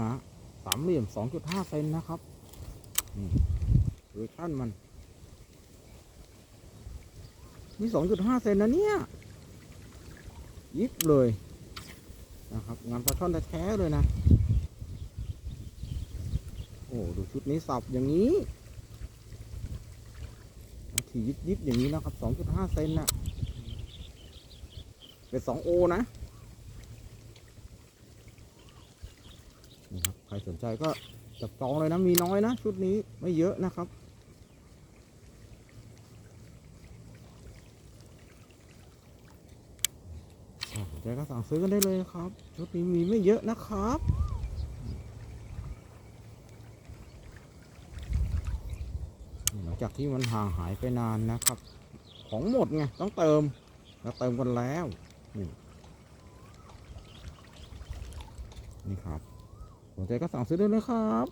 นะสามเหลี่ยมสองจุดห้าเซนนะครับนี่ดูขั้นมัน นี่สองจุดห้าเซนนะเนี่ยยิบเลยนะครับ งานปลาช่อนแท้ๆเลยนะ โอ้ดูชุดนี้สับอย่างนี้ถี่ยิบยิบอย่างนี้นะครับสองจุดห้าเซนนะเป็นสองโอนะ นี่ค รับใครสนใจก็จับจองเลยนะมีน้อยนะ ชุดนี้ไม่เยอะนะครับสนใจก็สั่งซื้อกันได้เลยครับ ชุดนี้มีไม่เยอะนะครับหลังจากที่มันห่างหายไปนานนะครับ ของหมดไงต้องเติมแล้วเติมกันแล้วนี่นี่ครับ สนใจก็สั่งซื้อได้เลยครับ